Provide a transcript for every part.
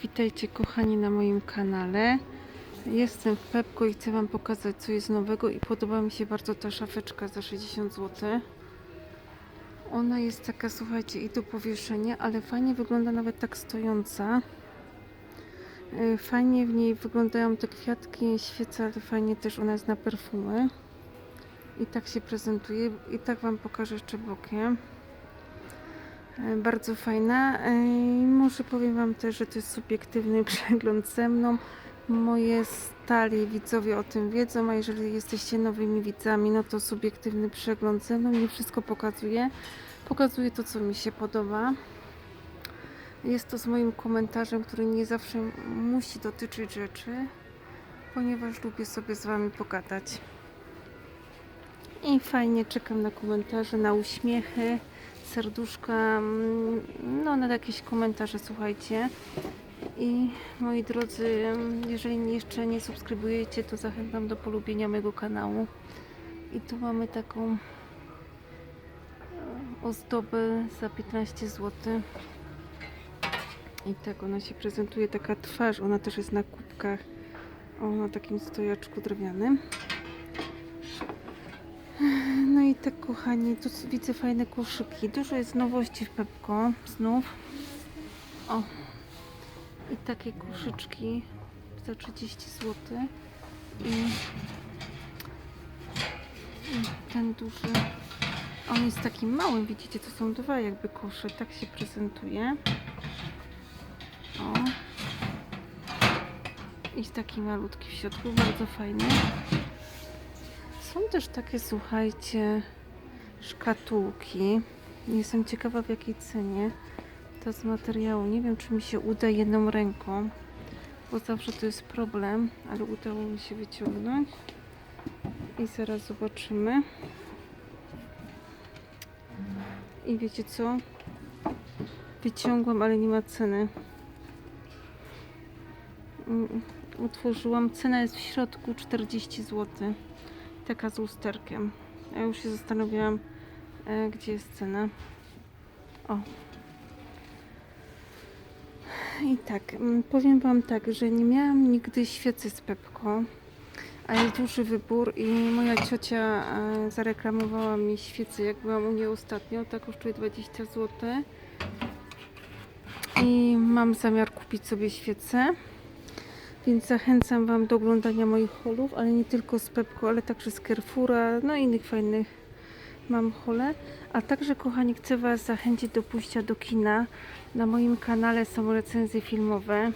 Witajcie kochani na moim kanale. Jestem w Pepko i chcę Wam pokazać co jest nowego i podoba mi się bardzo ta szafeczka za 60 zł. Ona jest taka, słuchajcie, i do powieszenia, ale fajnie wygląda nawet tak stojąca. Yy, Fajnie w niej wyglądają te kwiatki, świece, ale fajnie też ona jest na perfumy. I tak się prezentuje. I tak Wam pokażę jeszcze bokiem. E, Bardzo fajna. E, Może powiem Wam też, że to jest subiektywny przegląd ze mną. Moje stali widzowie o tym wiedzą, a jeżeli jesteście nowymi widzami, no to subiektywny przegląd ze mną. Nie wszystko pokazuje. Pokazuje to, co mi się podoba. Jest to z moim komentarzem, który nie zawsze musi dotyczyć rzeczy, ponieważ lubię sobie z Wami pogadać. I fajnie czekam na komentarze, na uśmiechy serduszka, mm, no na jakieś komentarze, słuchajcie. I moi drodzy, jeżeli jeszcze nie subskrybujecie, to zachęcam do polubienia mojego kanału. I tu mamy taką e, ozdobę za 15 zł. I tak ona się prezentuje, taka twarz, ona też jest na kubkach, o, na takim stojaczku drewnianym. Tak kochani, tu widzę fajne koszyki. Dużo jest nowości w Pepko, znów. O. I takie koszyczki za 30 zł. I, I ten duży. On jest taki mały, widzicie, to są dwa jakby kosze. Tak się prezentuje. O. I taki malutki w środku, bardzo fajny. Są też takie, słuchajcie, szkatułki. Jestem ciekawa w jakiej cenie. To z materiału. Nie wiem, czy mi się uda jedną ręką, bo zawsze to jest problem, ale udało mi się wyciągnąć. I zaraz zobaczymy. I wiecie co? Wyciągłam, ale nie ma ceny. Mm, Utworzyłam. Cena jest w środku 40 zł taka z lusterkiem. Ja już się zastanawiałam, e, gdzie jest cena. O. I tak, mm, powiem Wam tak, że nie miałam nigdy świecy z Pepko, a jest duży wybór i moja ciocia e, zareklamowała mi świecę, jak byłam u niej ostatnio, ta kosztuje 20 zł. I mam zamiar kupić sobie świecę. Więc zachęcam Wam do oglądania moich holów, ale nie tylko z Pepko, ale także z Carrefoura, no i innych fajnych mam hole. A także, kochani, chcę Was zachęcić do pójścia do kina. Na moim kanale są recenzje filmowe.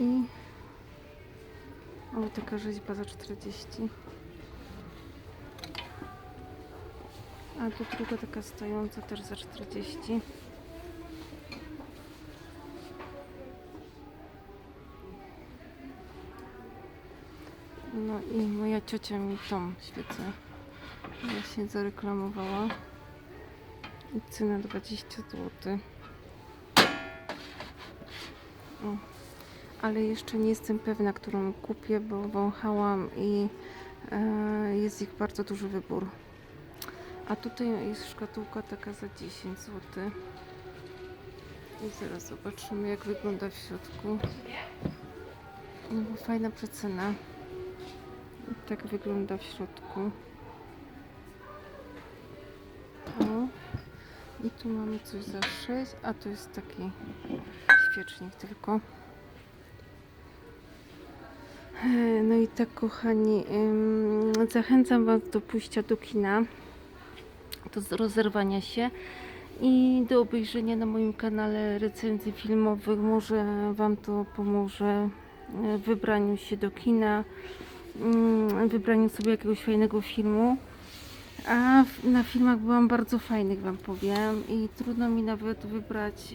I... O, taka rzeźba za 40. A tu druga taka stojąca też za 40. i moja ciocia mi tą świecę właśnie zareklamowała. I cena 20 zł. O. Ale jeszcze nie jestem pewna, którą kupię, bo wąchałam i e, jest ich bardzo duży wybór. A tutaj jest szkatułka taka za 10 zł. I zaraz zobaczymy, jak wygląda w środku. No bo fajna przecena. Tak wygląda w środku. O. I tu mamy coś za 6, a to jest taki świecznik tylko. E, No i tak kochani, zachęcam Was do pójścia do kina, do rozerwania się i do obejrzenia na moim kanale recenzji filmowych. Może Wam to pomoże w wybraniu się do kina wybraniu sobie jakiegoś fajnego filmu. A na filmach byłam bardzo fajnych, Wam powiem, i trudno mi nawet wybrać,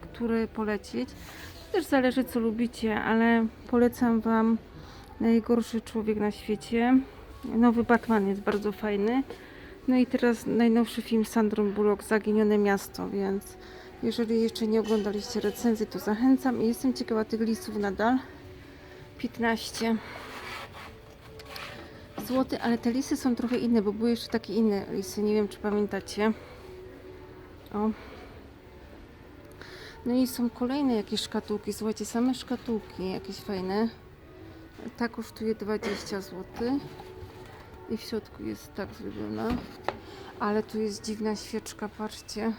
który polecić. Też zależy, co lubicie, ale polecam Wam Najgorszy człowiek na świecie. Nowy Batman jest bardzo fajny. No i teraz najnowszy film z Sandrą Bullock, Zaginione Miasto, więc jeżeli jeszcze nie oglądaliście recenzji, to zachęcam i jestem ciekawa tych listów nadal. 15 zł, ale te lisy są trochę inne, bo były jeszcze takie inne lisy, nie wiem czy pamiętacie. O. No i są kolejne jakieś szkatułki. Słuchajcie, same szkatułki jakieś fajne. Ta kosztuje 20 zł. I w środku jest tak zrobiona. Ale tu jest dziwna świeczka, patrzcie.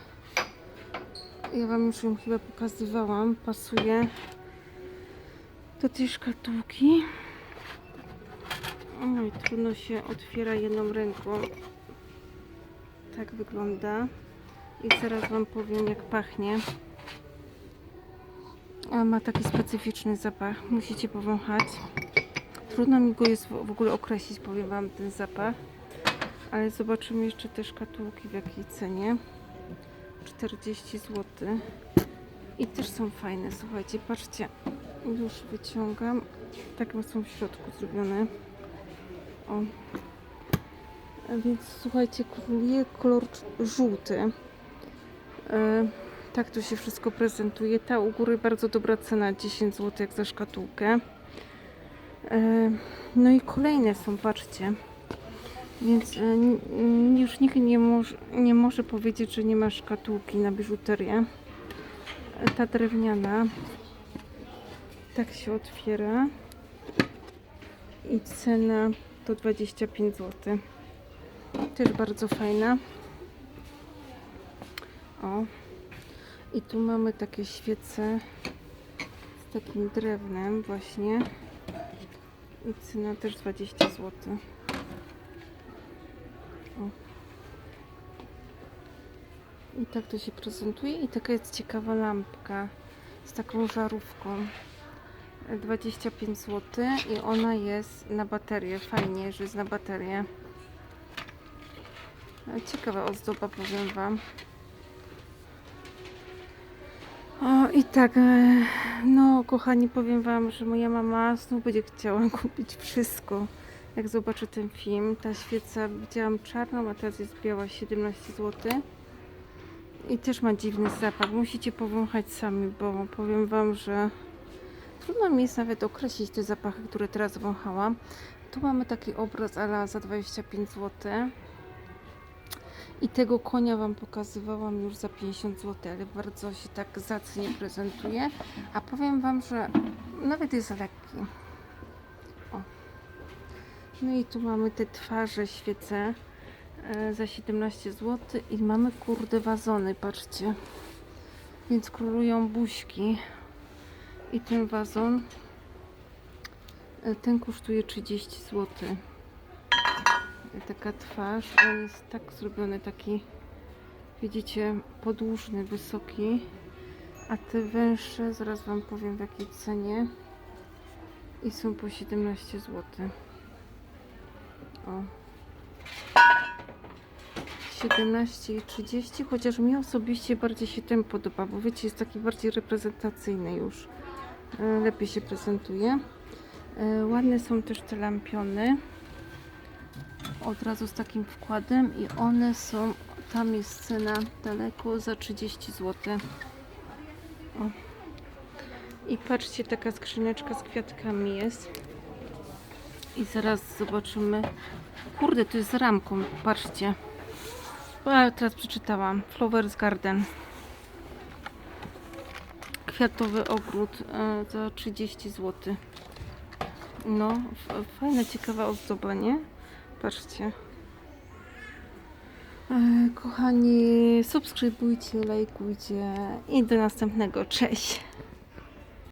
Ja Wam już ją chyba pokazywałam. Pasuje do tej szkatułki. I trudno się otwiera jedną ręką. Tak wygląda. I zaraz Wam powiem jak pachnie. A ma taki specyficzny zapach. Musicie powąchać. Trudno mi go jest w w ogóle określić, powiem Wam ten zapach. Ale zobaczymy jeszcze te szkatułki w jakiej cenie. 40 zł. I też są fajne, słuchajcie, patrzcie. Już wyciągam. Tak są w środku zrobione. O. A Więc słuchajcie, króluje kolor żółty. E, tak tu się wszystko prezentuje. Ta u góry bardzo dobra cena, 10 zł jak za szkatułkę. E, no i kolejne są, patrzcie. Więc e, już nikt nie, może nie może powiedzieć, że nie ma szkatułki na biżuterię. E, Ta drewniana tak się otwiera i cena to 25 zł. Też bardzo fajna. O. I tu mamy takie świece z takim drewnem właśnie. I cena też 20 zł. O. I tak to się prezentuje. I taka jest ciekawa lampka z taką żarówką. 25 zł i ona jest na baterię. Fajnie, że jest na baterię. Ciekawa ozdoba, powiem Wam. O i tak, e, no kochani, powiem Wam, że moja mama znów będzie chciała kupić wszystko. Jak zobaczy ten film, ta świeca widziałam czarną, a teraz jest biała 17 zł. I też ma dziwny zapach. Musicie powąchać sami, bo powiem Wam, że trudno mi jest nawet określić te zapachy, które teraz wąchałam. Tu mamy taki obraz ala za 25 zł. I tego konia Wam pokazywałam już za 50 zł, ale bardzo się tak zacnie prezentuje. A powiem Wam, że nawet jest lekki. O. No i tu mamy te twarze świece e, za 17 zł i mamy kurde wazony, patrzcie. Więc królują buźki. I ten wazon e, ten kosztuje 30 zł taka twarz. On jest tak zrobiony, taki widzicie, podłużny, wysoki. A te węższe, zaraz Wam powiem w jakiej cenie. I są po 17 zł. O. 17 i 30, chociaż mi osobiście bardziej się ten podoba, bo wiecie, jest taki bardziej reprezentacyjny już. E, Lepiej się prezentuje. E, Ładne są też te lampiony od razu z takim wkładem i one są, tam jest cena daleko za 30 zł. O. I patrzcie, taka skrzyneczka z kwiatkami jest. I zaraz zobaczymy. Kurde, to jest z ramką, patrzcie. A, teraz przeczytałam. Flowers Garden. Kwiatowy ogród e, za 30 zł. No, f- fajna, ciekawa ozdoba, nie? Patrzcie. E, Kochani, subskrybujcie, lajkujcie i do następnego. Cześć!